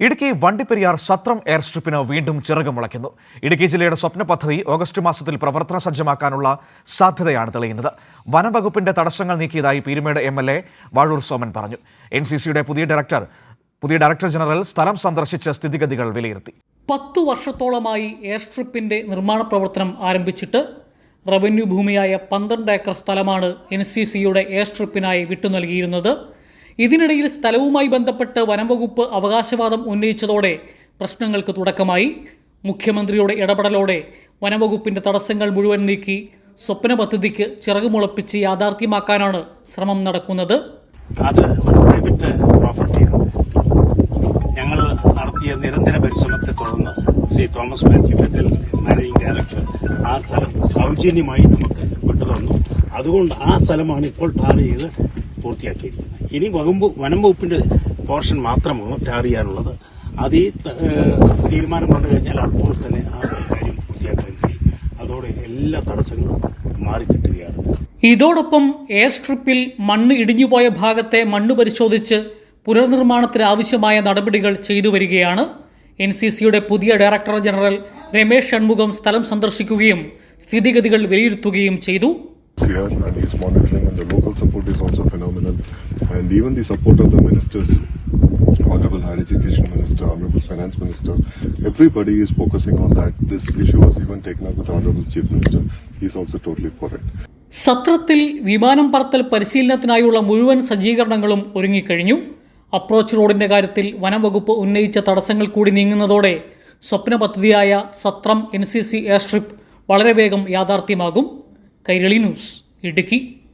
Idukki Vandiperiyar Sathram air സ്ട്രിപ്പിന് വീണ്ടും ചിറകുമുളയ്ക്കുന്നു ഇടുക്കി ജില്ലയുടെ സ്വപ്ന പദ്ധതി ഓഗസ്റ്റ് മാസത്തിൽ പ്രവർത്തന സജ്ജമാക്കാനുള്ള സാധ്യതയാണ് തെളിയുന്നത്. വനംവകുപ്പിന്റെ തടസ്സങ്ങൾ നീക്കിയതായി Peermade M L A Vazhoor Soman പറഞ്ഞു. എൻ സി സിയുടെ പുതിയ ഡയറക്ടർ പുതിയ ഡയറക്ടർ ജനറൽ സ്ഥലം സന്ദർശിച്ച് സ്ഥിതിഗതികൾ വിലയിരുത്തി. പത്തു വർഷത്തോളമായി എയർ സ്ട്രിപ്പിന്റെ നിർമ്മാണ പ്രവർത്തനം ആരംഭിച്ചിട്ട് റവന്യൂ ഭൂമിയായ പന്ത്രണ്ട് ഏക്കർ സ്ഥലമാണ് എൻ സി സിയുടെ എയർ സ്ട്രിപ്പിനായി വിട്ടു നൽകിയിരുന്നത്. ഇതിനിടയിൽ സ്ഥലവുമായി ബന്ധപ്പെട്ട് വനംവകുപ്പ് അവകാശവാദം ഉന്നയിച്ചതോടെ പ്രശ്നങ്ങൾക്ക് തുടക്കമായി. മുഖ്യമന്ത്രിയുടെ ഇടപെടലോടെ വനംവകുപ്പിന്റെ തടസ്സങ്ങൾ മുഴുവൻ നീക്കി സ്വപ്ന പദ്ധതിക്ക് ചിറകുമുളപ്പിച്ച് യാഥാർത്ഥ്യമാക്കാനാണ് ശ്രമം നടക്കുന്നത്. അത് ഒരു പ്രൈവറ്റ് പ്രോപ്പർട്ടിയാണ്. ഞങ്ങൾ നടത്തിയ നിരന്തര പരിശ്രമത്തെ തുടർന്ന് ശ്രീ തോമസ് മാത്യു ബെത്തൽ മാനേജിംഗ് ഡയറക്ടർ ആ സ്ഥലം സൗജന്യമായി നമുക്ക് വിട്ടു തന്നു അതുകൊണ്ട് ആ സ്ഥലമാണ് ഇപ്പോൾ ടാർ ചെയ്ത് പൂർത്തിയാക്കിയിരിക്കുന്നത്. ഇനി വകുമ്പ് വനം വകുപ്പിന്റെ പോർഷൻ മാത്രമാണ് ടാർ ചെയ്യാനുള്ളത് അത് ഈ തീരുമാനം വന്നു കഴിഞ്ഞാൽ അപ്പോൾ തന്നെ ആ കാര്യം പൂർത്തിയാക്കാൻ കഴിയും. അതോടെ എല്ലാ തടസ്സങ്ങളും മാറിക്കിട്ടുകയാണ് ഇതോടൊപ്പം എയർ സ്ട്രിപ്പിൽ മണ്ണ് ഇടിഞ്ഞുപോയ ഭാഗത്തെ മണ്ണ് പരിശോധിച്ച് പുനർനിർമ്മാണത്തിന് ആവശ്യമായ നടപടികൾ ചെയ്തു വരികയാണ്. എൻ സി സിയുടെ പുതിയ ഡയറക്ടർ ജനറൽ രമേശ് ഷൺമുഖം സ്ഥലം സന്ദർശിക്കുകയും സ്ഥിതിഗതികൾ വിലയിരുത്തുകയും ചെയ്തു. Here and he's monitoring and the local support is also phenomenal and even the support of the ministers honorable higher education minister honorable finance minister everybody is focusing on that this issue was even taken up with honorable chief minister he's also totally for it സത്രത്തിൽ വിമാനം പറത്തൽ പരിശീലനത്തിനായുള്ള മുഴുവൻ സജ്ജീകരണങ്ങളും ഒരുങ്ങിക്കഴിഞ്ഞു approach റോഡിന്റെ കാര്യത്തിൽ വനംവകുപ്പ് ഉന്നയിച്ച തടസ്സങ്ങൾ കൂടി നീങ്ങുന്നതോടെ സ്വപ്ന പദ്ധതിയായ Sathram N C C air strip വളരെ വേഗം യാഥാർത്ഥ്യമാകും കൈരളി ന്യൂസ് ഇടുക്കി.